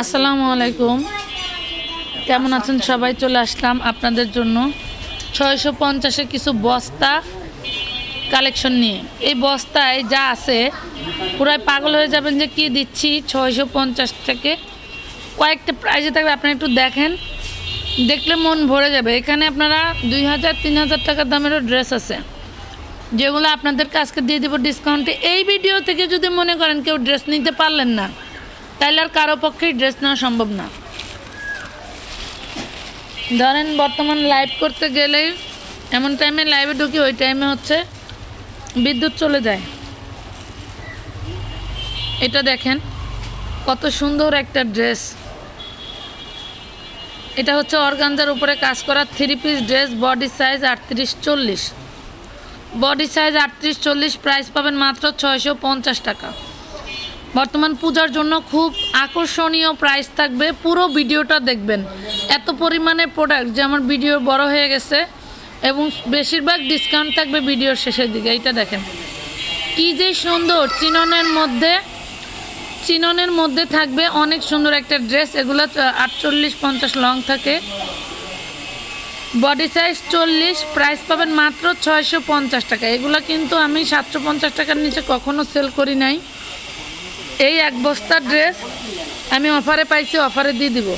আসসালামু আলাইকুম। কেমন আছেন? সবাই চলে আসলাম আপনাদের জন্য। ছয়শো পঞ্চাশের কিছু বস্তা কালেকশন নিয়ে। এই বস্তায় যা আছে, পুরাই পাগল হয়ে যাবেন যে কি দিচ্ছি ছয়শো পঞ্চাশ থেকে। কয়েকটা প্রাইজে থাকবে, আপনারা একটু দেখেন। দেখলে মন ভরে যাবে। এখানে আপনারা দুই হাজার, তিন হাজার টাকার দামেরও ড্রেস আছে। যেগুলো আপনাদেরকে আজকে দিয়ে দেবো ডিসকাউন্টে এই ভিডিও থেকে যদি মনে করেন কেউ ড্রেস নিতে পারলেন না তাহলে আর কারও পক্ষেই ড্রেস নেওয়া সম্ভব না। ধরেন বর্তমান লাইভ করতে গেলেই এমন টাইমে লাইভে ঢুকি, ওই টাইমে হচ্ছে বিদ্যুৎ চলে যায়। এটা দেখেন, কত সুন্দর একটা ড্রেস এটা হচ্ছে অর্গানজার উপরে কাজ করা three piece dress body size আটত্রিশ চল্লিশ। বডি সাইজ আটত্রিশ চল্লিশ প্রাইস পাবেন মাত্র ছয়শো পঞ্চাশ টাকা। বর্তমান পূজার জন্য খুব আকর্ষণীয় প্রাইস থাকবে। পুরো ভিডিওটা দেখবেন। এত পরিমাণে প্রোডাক্ট যে আমার ভিডিও বড় হয়ে গেছে এবং বেশিরভাগ ডিসকাউন্ট থাকবে ভিডিওর শেষের দিকে। এইটা দেখেন। কি যে সুন্দর চিননের মধ্যে চিননের মধ্যে থাকবে অনেক সুন্দর একটা ড্রেস এগুলো আটচল্লিশ, পঞ্চাশ লং থাকে। বডি সাইজ চল্লিশ প্রাইস পাবেন মাত্র ছয়শো পঞ্চাশ টাকা। এগুলো কিন্তু আমি সাতশো পঞ্চাশ টাকার নিচে কখনো সেল করি নাই। এই এক বস্তা ড্রেস আমি অফারে পাইছি অফারে দিয়ে দিব।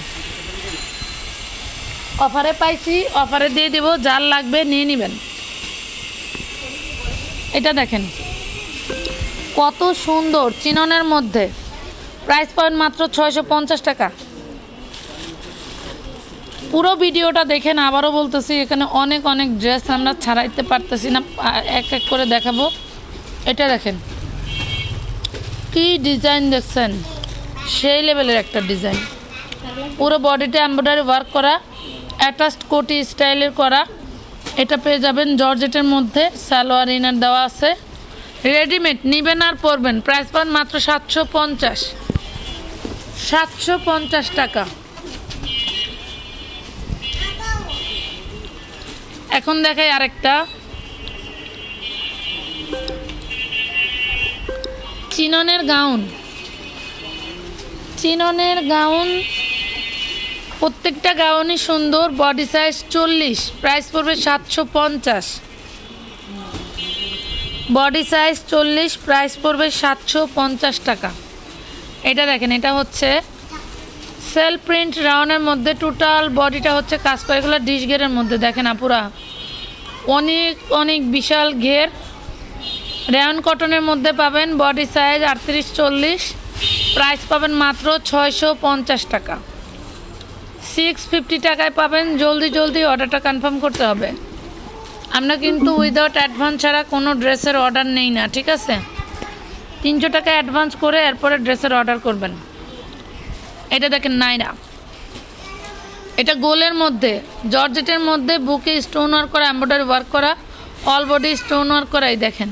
অফারে পাইছি অফারে দিয়ে দিব, যার লাগবে নিয়ে নেবেন। এটা দেখেন, কত সুন্দর চিননের মধ্যে। প্রাইস পয়েন্ট মাত্র ছয়শো পঞ্চাশ টাকা। পুরো ভিডিওটা দেখেন, আবারও বলতেছি, এখানে অনেক অনেক ড্রেস আমরা ছাড়াইতে পারতেছি না এক এক করে দেখাবো। এটা দেখেন কি ডিজাইন দেখছেন? সেই লেভেলের একটা ডিজাইন পুরো বডিটা এমব্রয়ডারি ওয়ার্ক করা অ্যাটাচড কোটি স্টাইলের করা। এটা পেয়ে যাবেন জর্জেটের মধ্যে, সালোয়ার ইনার দেওয়া আছে। রেডিমেড নিবেন আর পরবেন। প্রাইস পান মাত্র সাতশো পঞ্চাশ। সাতশো পঞ্চাশ টাকা। এখন দেখাই আরেকটা। চিননের গাউন। চিননের গাউন প্রত্যেকটা গাউনই সুন্দর বডি সাইজ চল্লিশ প্রাইস পড়বে সাতশো পঞ্চাশ। বডি সাইজ চল্লিশ প্রাইস পড়বে সাতশো পঞ্চাশ টাকা। এটা দেখেন, এটা হচ্ছে সেল প্রিন্ট রাউনের মধ্যে টোটাল বডিটা হচ্ছে কাজ করে ডিশ ঘেরের মধ্যে। দেখেন আপুরা, অনেক অনেক বিশাল ঘের রেয়ন কটনের মধ্যে পাবেন বডি সাইজ আটত্রিশ চল্লিশ, প্রাইস পাবেন মাত্র ছয়শো পঞ্চাশ টাকা। সিক্স ফিফটি টাকায় পাবেন, জলদি জলদি অর্ডারটা কনফার্ম করতে হবে। আমরা কিন্তু উইদাউট অ্যাডভান্স ছাড়া কোনো ড্রেসের অর্ডার নেই না, ঠিক আছে? তিনশো টাকা অ্যাডভান্স করে এরপরে ড্রেসের অর্ডার করবেন। এটা দেখেন নাইরা। এটা গোলের মধ্যে, জর্জেটের মধ্যে, বুকে স্টোন ওয়ার্ক করা, এম্ব্রয়ডারি ওয়ার্ক করা অল বডি স্টোন ওয়ার্ক করাই দেখেন।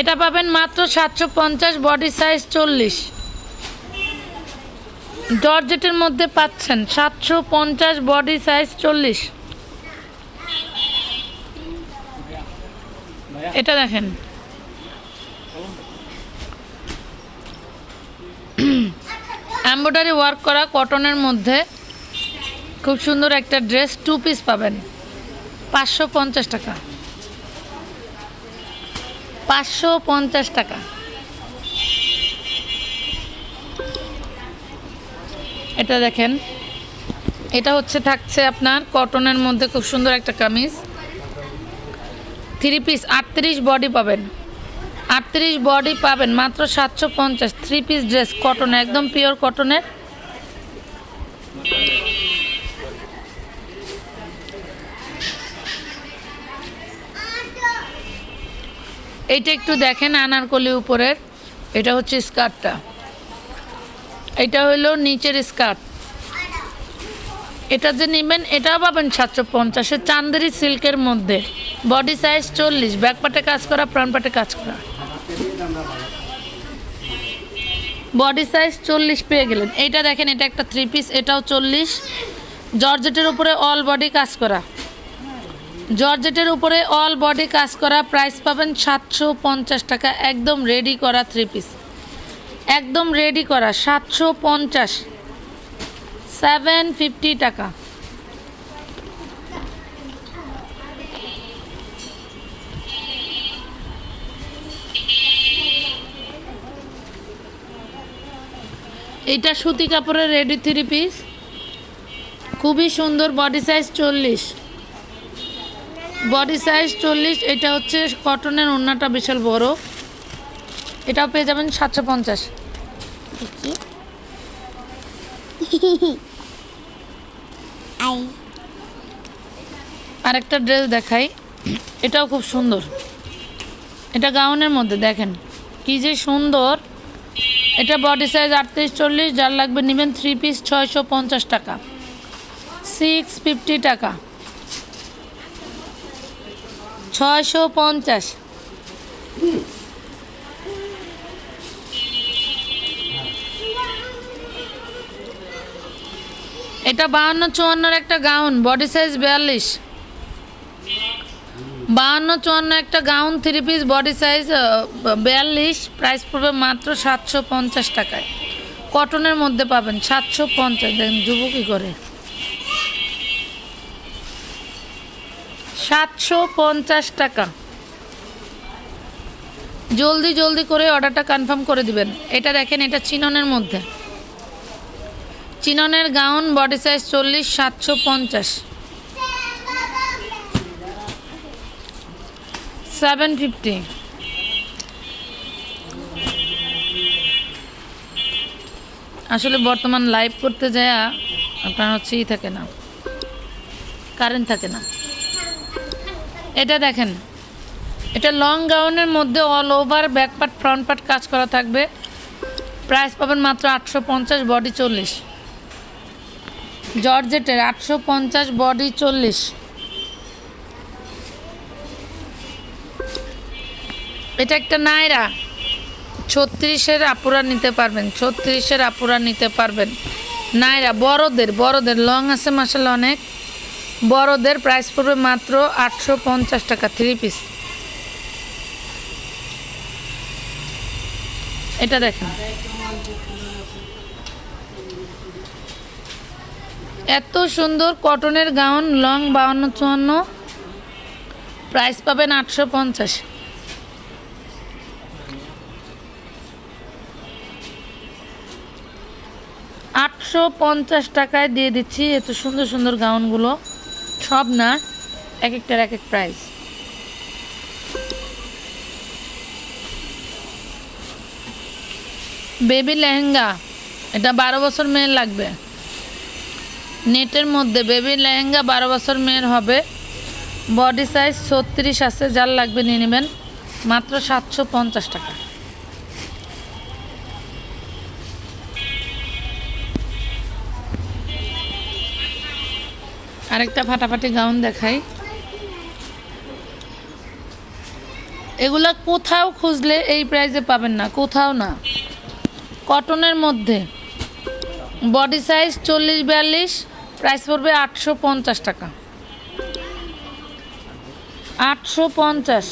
এটা পাবেন মাত্র সাতশো পঞ্চাশ বডি সাইজ চল্লিশ। জর্জেটের মধ্যে পাচ্ছেন সাতশো পঞ্চাশ বডি সাইজ চল্লিশ। এটা দেখেন। এমব্রয়ডারি ওয়ার্ক করা কটনের মধ্যে খুব সুন্দর একটা ড্রেস টু পিস পাবেন, পাঁচশো পঞ্চাশ টাকা। পাঁচশো পঞ্চাশ টাকা। এটা দেখেন। এটা হচ্ছে, থাকছে আপনার কটনের মধ্যে খুব সুন্দর একটা কামিজ। থ্রি পিস, আটত্রিশ বডি পাবেন। আটত্রিশ বডি পাবেন, মাত্র সাতশো পঞ্চাশ। থ্রি পিস ড্রেস, কটন, একদম পিওর কটনের এইটা একটু দেখেন আনারকলি উপরের। এটা হচ্ছে স্কার্টটা। এটা হলো নিচের স্কার্ট। এটা যে নেবেন, এটাও পাবেন সাতশো পঞ্চাশের চান্দেরি সিল্কের মধ্যে। বডি সাইজ চল্লিশ। ব্যাক পাটে কাজ করা, ফ্রন্ট পাটে কাজ করা। বডি সাইজ চল্লিশ পেয়ে গেলেন। এইটা দেখেন, এটা একটা থ্রি পিস, এটাও চল্লিশ। জর্জেটের উপরে অল বডি কাজ করা। জর্জেটের উপরে অল বডি কাজ করা প্রাইস পাবেন সাতশো পঞ্চাশ টাকা, একদম রেডি করা থ্রি পিস একদম রেডি করা সাতশো পঞ্চাশ সেভেন ফিফটি টাকা। এটা সুতি কাপড়ের রেডি থ্রি পিস খুবই সুন্দর বডি সাইজ চল্লিশ। বডি সাইজ চল্লিশ এটা হচ্ছে কটনের ওড়নাটা বিশাল বড়। এটাও পেয়ে যাবেন সাতশো পঞ্চাশ। আই। আরেকটা ড্রেস দেখাই। এটাও খুব সুন্দর। এটা গাউনের মধ্যে দেখেন। কি যে সুন্দর। এটা বডি সাইজ আটত্রিশ চল্লিশ যার লাগবে নেবেন থ্রি পিস ছয়শো পঞ্চাশ টাকা। সিক্স ফিফটি টাকা। ছয়শো পঞ্চাশ। এটা বাহান্ন চুয়ান্নর একটা গাউন, বডি সাইজ বিয়াল্লিশ। বাহান্ন চুয়ান্ন একটা gown, three piece, body size বিয়াল্লিশ, প্রাইস পড়বে মাত্র সাতশো পঞ্চাশ টাকায়। কটনের মধ্যে পাবেন সাতশো পঞ্চাশ। দেখেন যুব কী করে। সাতশো পঞ্চাশ টাকা। জলদি জলদি করে অর্ডারটা কনফার্ম করে দিবেন। এটা দেখেন, এটা চিননের মধ্যে। চিননের গাউন, বডি সাইজ চল্লিশ, সাতশো পঞ্চাশ। Seven fifty. আসলে বর্তমান লাইভ করতে যায় আপনার হচ্ছে থাকে না, কারেন্ট থাকে না। এটা দেখেন। এটা লং গাউনের মধ্যে all over back part front part কাজ করা থাকবে। প্রাইস পাবেন মাত্র আটশো পঞ্চাশ বডি চল্লিশ। জর্জেটের আটশো পঞ্চাশ বডি চল্লিশ। এটা একটা নায়রা। ছত্রিশের আপুরা নিতে পারবেন, ছত্রিশের আপুরা নিতে পারবেন। নায়রা, বড়দের বড়দের লং আছে মাসাল অনেক। বড়দের প্রাইস পড়বে মাত্র আটশো পঞ্চাশ টাকা থ্রি পিস এটা দেখেন। এত সুন্দর কটনের গাউন লং বাউন্ন চুয়ান্ন। প্রাইস পাবেন আটশো পঞ্চাশ। আটশো পঞ্চাশ টাকায় দিয়ে দিচ্ছি এত সুন্দর সুন্দর গাউনগুলো সব না, এক একটার এক এক প্রাইস বেবি লেহেঙ্গা, এটা বারো বছর মেয়ের লাগবে। নেটের মধ্যে বেবি লেহেঙ্গা বারো বছর মেয়ের হবে। বডি সাইজ ছত্রিশ আছে, যার লাগবে নিয়ে নেবেন মাত্র সাতশো পঞ্চাশ টাকা। আরেকটা ফাটাফাটি গাউন দেখাই। এগুলা কোথাও খুঁজলে এই প্রাইসে পাবেন না, কোথাও না। কটনের মধ্যে। বডি সাইজ চল্লিশ বিয়াল্লিশ প্রাইস পড়বে আটশো পঞ্চাশ টাকা। আটশো পঞ্চাশ।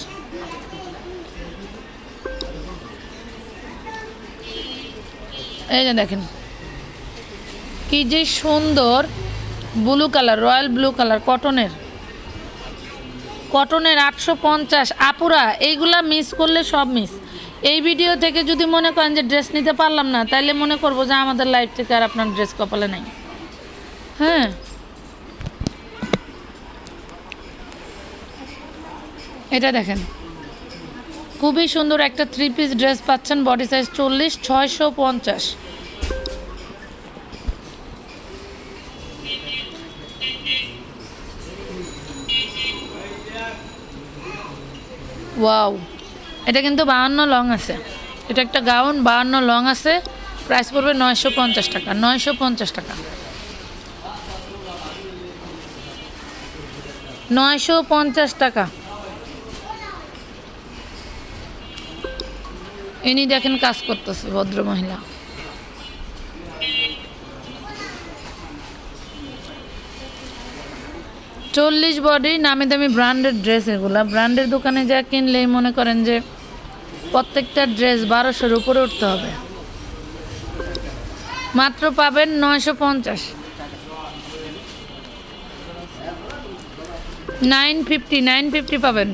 এই যে দেখেন, কি যে সুন্দর। Blue colour, royal blue colour, কটনের। কটনের আটশো পঞ্চাশ। আপুরা, এইগুলা মিস করলে সব মিস এই ভিডিও থেকে যদি মনে করেন যে ড্রেস নিতে পারলাম না তাহলে মনে করব যে আমাদের লাইফ থেকে আর আপনার ড্রেস কপালে নাই। হ্যাঁ? এটা দেখেন। খুবই সুন্দর একটা থ্রি পিস ড্রেস পাচ্ছেন বডি সাইজ চল্লিশ, ছয়শো পঞ্চাশ। ওয়াও এটা কিন্তু বাহান্ন লং আছে। এটা একটা গাউন, বাহান্ন লং আছে। প্রাইস পড়বে নয়শো পঞ্চাশ টাকা, নয়শো পঞ্চাশ টাকা। নয়শো পঞ্চাশ টাকা। ইনি দেখেন কাজ করতেছে ভদ্র মহিলা চল্লিশ বডি নামি দামি ব্র্যান্ডের ড্রেস এগুলা। ব্র্যান্ডের দোকানে যা কিনলেই মনে করেন যে প্রত্যেকটা ড্রেস বারোশোর উপরে উঠতে হবে। মাত্র পাবেন নয়শো পঞ্চাশ। নাইন ফিফটি নাইন ফিফটি পাবেন।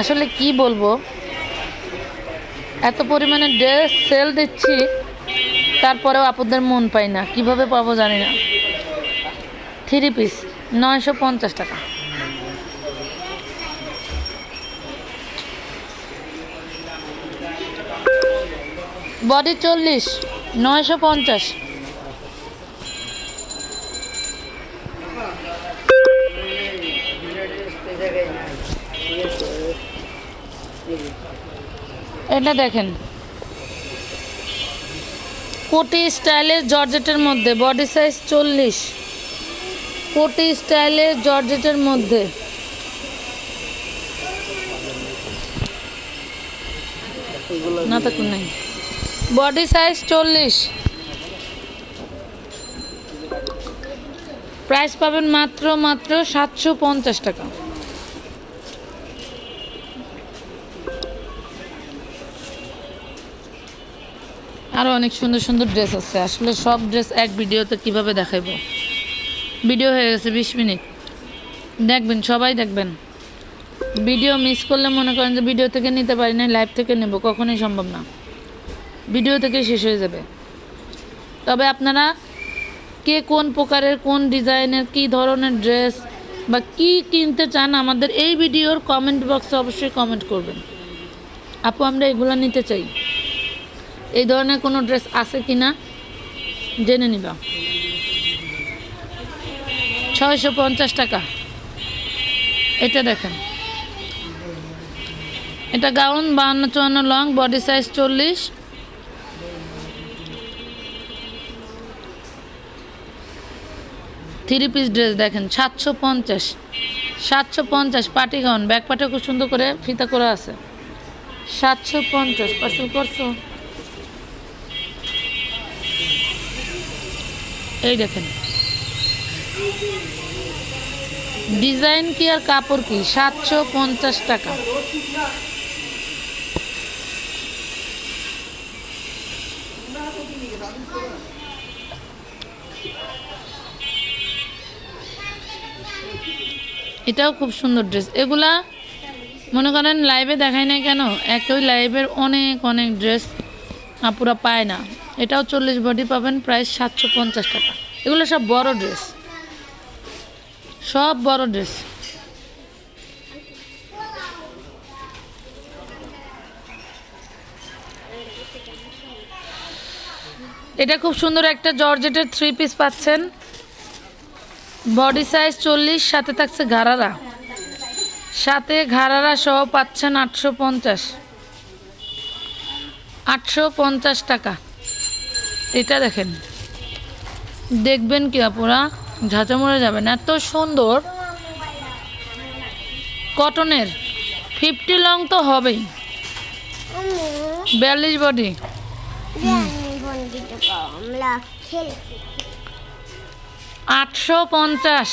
আসলে কি বলব? এত পরিমাণে ড্রেস সেল দিচ্ছি, তারপরেও আপনাদের মন পাই না। কীভাবে পাবো জানি না। থ্রি পিস, নয়শো পঞ্চাশ টাকা। বডি চল্লিশ, নয়শো পঞ্চাশ। এটা দেখেন। কোটি স্টাইলের জর্জেটের মধ্যে, বডি সাইজ চল্লিশ। কোটি স্টাইলের জর্জেটের মধ্যে। না থাকুন নাই। বডি সাইজ চল্লিশ। প্রাইস পাবেন মাত্র মাত্র সাতশো পঞ্চাশ টাকা। আরও অনেক সুন্দর সুন্দর ড্রেস আছে। আসলে সব ড্রেস এক ভিডিওতে কীভাবে দেখাইবো? ভিডিও হয়ে গেছে বিশ মিনিট। দেখবেন, সবাই দেখবেন। ভিডিও মিস করলে মনে করেন যে ভিডিও থেকে নিতে পারি না লাইভ থেকে নেব, কখনোই সম্ভব না। ভিডিও থেকে শেষ হয়ে যাবে। তবে আপনারা কে কোন প্রকারের, কোন ডিজাইনের কী ধরনের ড্রেস বা কি কিনতে চান আমাদের এই ভিডিওর কমেন্ট বক্সে অবশ্যই কমেন্ট করবেন। আপু, আমরা এগুলো নিতে চাই। এই ধরনের কোনো ড্রেস আছে কি না, জেনে নিবা। ছয়শো পঞ্চাশ টাকা। এটা দেখেন। এটা গাউন বাহান্ন চুয়ান্ন লং, বডি সাইজ চল্লিশ। থ্রি পিস ড্রেস দেখেন, সাতশো পঞ্চাশ। সাতশো পঞ্চাশ পাটি গাউন, ব্যাক পাটে খুব সুন্দর করে ফিতা করা আছে। সাতশো পঞ্চাশ, পার্সেল করছ? এই দেখেন। ডিজাইন কি আর কাপড় কি? সাতশো পঞ্চাশ টাকা। এটাও খুব সুন্দর ড্রেস এগুলা মনে করেন লাইভে দেখায় না কেন? একই লাইভের অনেক অনেক ড্রেস আপুরা পায় না। এটাও চল্লিশ বডি পাবেন প্রায় সাতশো পঞ্চাশ টাকা। এগুলো সব বড় ড্রেস সব বড় ড্রেস এটা খুব সুন্দর একটা জর্জেটের থ্রি পিস পাচ্ছেন। বডি সাইজ চল্লিশ, সাথে থাকছে ঘাড়ারা। সাথে ঘাড়ারা সহ পাচ্ছেন আটশো পঞ্চাশ। আটশো পঞ্চাশ টাকা। এটা দেখেন। দেখবেন কি আপুরা, ঝাঁচা মরে যাবেন। এত সুন্দর। কটনের। ফিফটি লং তো হবেই। বিয়াল্লিশ বডি। আটশো পঞ্চাশ।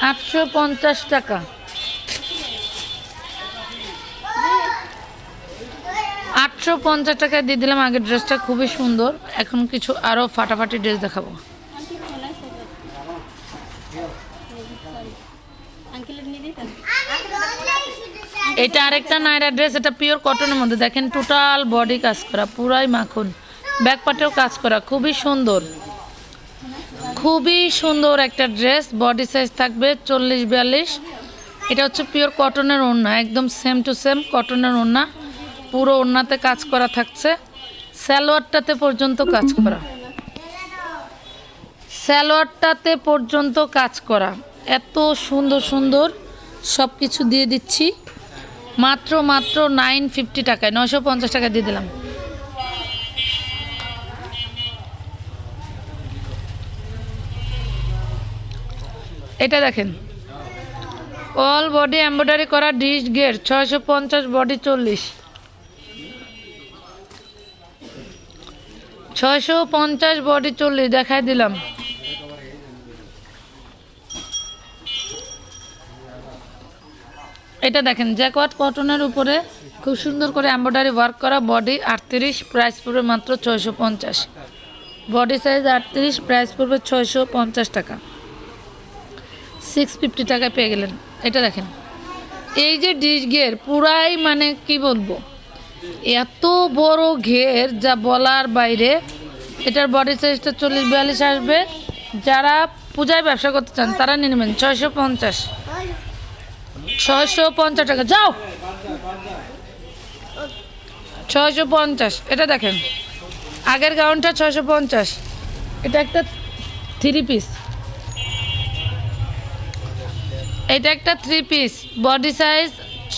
আটশো পঞ্চাশ টাকা। আটশো পঞ্চাশ টাকায় দিয়ে দিলাম। আগের ড্রেসটা খুবই সুন্দর। এখন কিছু আরও ফাটাফাটি ড্রেস দেখাবো। এটা আরেকটা নাইরা ড্রেস এটা পিওর কটনের মধ্যে। দেখেন টোটাল বডি কাজ করা, পুরাই মাখন। ব্যাক পার্টেও কাজ করা, খুবই সুন্দর। খুবই সুন্দর একটা ড্রেস বডি সাইজ থাকবে চল্লিশ বিয়াল্লিশ। এটা হচ্ছে পিওর কটনের ওড়না, একদম সেম টু সেম কটনের ওড়না। পুরো ওড়নাতে কাজ করা থাকছে। স্যালোয়ারটাতে পর্যন্ত কাজ করা। স্যালোয়ারটাতে পর্যন্ত কাজ করা। এত সুন্দর সুন্দর সব কিছু দিয়ে দিচ্ছি। মাত্র মাত্র নাইন ফিফটি টাকায় নশো পঞ্চাশ টাকা দিয়ে দিলাম। এটা দেখেন। অল বডি এমব্রয়ডারি করা ডিশ গেট ছয়শো পঞ্চাশ বডি চল্লিশ। ছয়শো পঞ্চাশ বডি চল্লিশ, দেখাই দিলাম। এটা দেখেন জ্যাকট কটনের উপরে খুব সুন্দর করে এম্ব্রয়ডারি ওয়ার্ক করা বডি, আটত্রিশ, প্রাইস পড়বে মাত্র ছয়শো পঞ্চাশ। বডি সাইজ আটত্রিশ, প্রাইস পড়বে ছয়শো পঞ্চাশ টাকা। সিক্স ফিফটি টাকায় পেয়ে গেলেন। এটা দেখেন, এই যে ডিশ গিয়ের, পুরাই মানে কি বলব? এত বড় ঘের যা বলার বাইরে, এটার বডি সাইজটা চল্লিশ বিয়াল্লিশ আসবে। যারা পূজায় ব্যবসা করতে চান, তারা নিয়ে নেবেন ছয়শো পঞ্চাশ। ছয়শো পঞ্চাশ টাকা, যাও। ছয়শো পঞ্চাশ, এটা দেখেন। আগের গাউনটা ছয়শো পঞ্চাশ। এটা একটা থ্রি পিস এটা একটা থ্রি পিস বডি সাইজ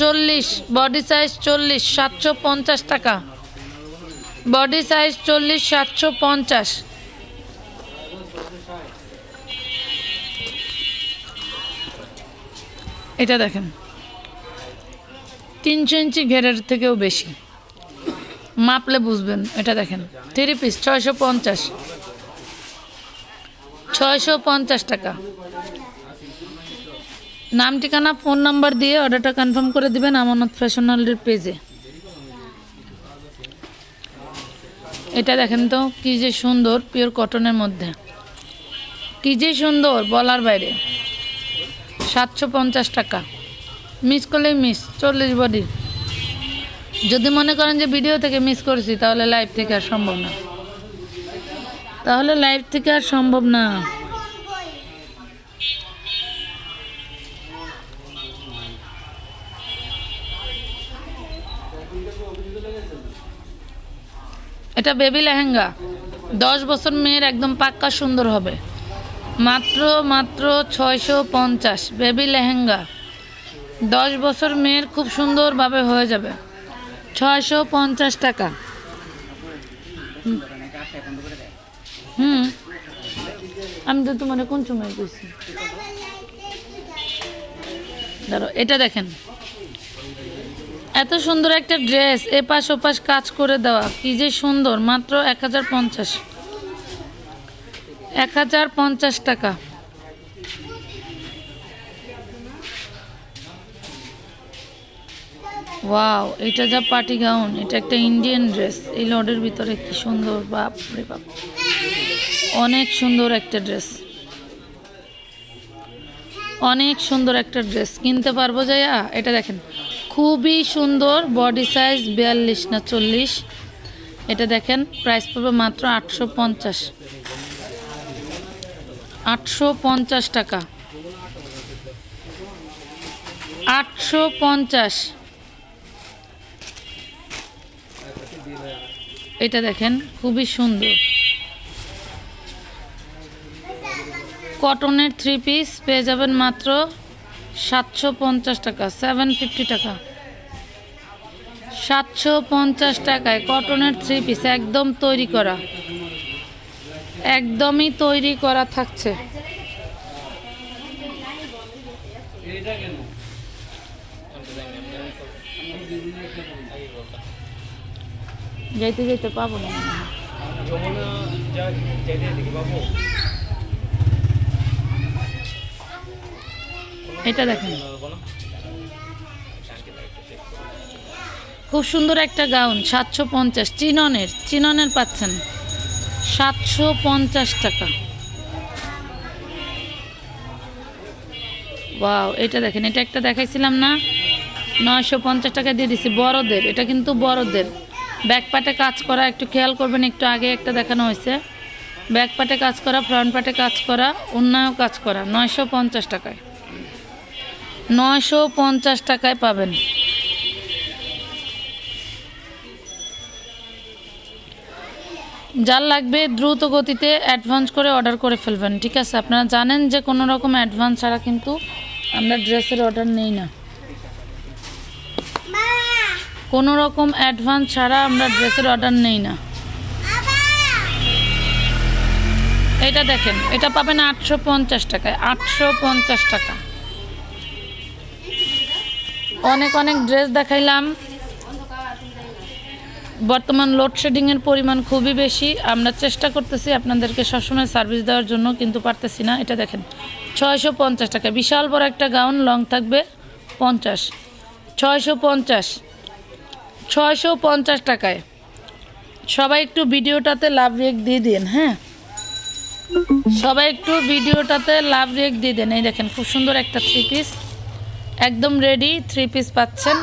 চল্লিশ বডি সাইজ চল্লিশ, সাতশো পঞ্চাশ টাকা। বডি সাইজ চল্লিশ, সাতশো পঞ্চাশ। এটা দেখেন। তিনশো ইঞ্চি ঘেরের থেকেও বেশি। মাপলে বুঝবেন, এটা দেখেন। থ্রি পিস ছয়শো পঞ্চাশ। ছয়শো পঞ্চাশ টাকা। নাম ঠিকানা, ফোন নাম্বার দিয়ে অর্ডারটা কনফার্ম করে দিবেন আমানত ফ্যাশনালের পেজে। এটা দেখেন তো, কি যে সুন্দর, পিওর কটনের মধ্যে। কি যে সুন্দর, বলার বাইরে। সাতশো পঞ্চাশ টাকা। মিস করলেই মিস, চল্লিশ বডি। যদি মনে করেন যে ভিডিও থেকে মিস করেছি, তাহলে লাইভ থেকে আর সম্ভব না। তাহলে লাইভ থেকে আর সম্ভব না। এটা বেবি লেহেঙ্গা। দশ বছর মেয়ের একদম পাক্কা সুন্দর হবে। মাত্র মাত্র ছয়শো পঞ্চাশ বেবি লেহেঙ্গা। দশ বছর মেয়ের খুব সুন্দরভাবে হয়ে যাবে। ছয়শো পঞ্চাশ টাকা। হুম। আমি তো তোমার কোন সময় কইছি? ধরো এটা দেখেন। এত সুন্দর একটা ড্রেস, এপাশ ওপাশ কাজ করে দেওয়া, কি যে সুন্দর, মাত্র এক হাজার পঞ্চাশ। এক হাজার পঞ্চাশ টাকা। ওয়াও, এটা যা পার্টি গাউন, এটা একটা ইন্ডিয়ান ড্রেস, এই লডের ভিতরে কি সুন্দর, বাপ রে বাপ। অনেক সুন্দর একটা ড্রেস। অনেক সুন্দর একটা ড্রেস, কিনতে পারব যাইয়া? এটা দেখেন খুবই সুন্দর বডি সাইজ বিয়াল্লিশ না চল্লিশ। এটা দেখেন প্রাইস পড়বে মাত্র আটশো পঞ্চাশ। আটশো পঞ্চাশ টাকা। আটশো পঞ্চাশ। এটা দেখেন, খুবই সুন্দর। কটনের থ্রি পিস পেয়ে যাবেন মাত্র সাতশো পঞ্চাশ টাকা সেভেন ফিফটি টাকা। সাতশো পঞ্চাশ টাকায় কটনের থ্রি পিস একদম তৈরি করা। একদমই তৈরি করা থাকছে। যাইতে যাইতে পাবো না মনে হয়। যমুনা যা যেতে দেখি বাবু এটা দেখেন। খুব সুন্দর একটা গাউন, সাতশো পঞ্চাশ, চিননের চিননের পাচ্ছেন। সাতশো পঞ্চাশ টাকা। ওয়াও, এটা দেখেন, এটা একটা দেখাইছিলাম না? নয়শো পঞ্চাশ টাকা দিয়ে দিছি, বড়দের, এটা কিন্তু বড়দের। ব্যাক পাটে কাজ করা, একটু খেয়াল করবেন, একটু আগে একটা দেখানো হয়েছে। ব্যাক পাটে কাজ করা ফ্রন্ট পাটে কাজ করা অন্যায় কাজ করা, নয়শো পঞ্চাশ টাকায়। নয়শো পঞ্চাশ টাকায় পাবেন। যার লাগবে দ্রুত গতিতে অ্যাডভান্স করে অর্ডার করে ফেলবেন ঠিক আছে? আপনারা জানেন যে কোনো রকম অ্যাডভান্স ছাড়া কিন্তু আমরা ড্রেসের অর্ডার নেই না। কোনো রকম অ্যাডভান্স ছাড়া আমরা ড্রেসের অর্ডার নেই না। এটা দেখেন এটা পাবেন আটশো পঞ্চাশ টাকায় আটশো পঞ্চাশ টাকা। অনেক অনেক ড্রেস দেখাইলাম। বর্তমান লোডশেডিংয়ের পরিমাণ খুবই বেশি। আমরা চেষ্টা করতেছি আপনাদেরকে সবসময় সার্ভিস দেওয়ার জন্য, কিন্তু পারতেছি না। এটা দেখেন, ছয়শো পঞ্চাশ টাকা। বিশাল বড় একটা গাউন লং থাকবে পঞ্চাশ। ছয়শো পঞ্চাশ। ছয়শো পঞ্চাশ টাকায়। সবাই একটু ভিডিওটাতে লাভ রেক দিয়ে দিন হ্যাঁ? সবাই একটু ভিডিওটাতে লাভ রেক দিয়ে দেন। এই দেখেন, খুব সুন্দর একটা থ্রি পিস একদম রেডি থ্রি পিস পাচ্ছেন।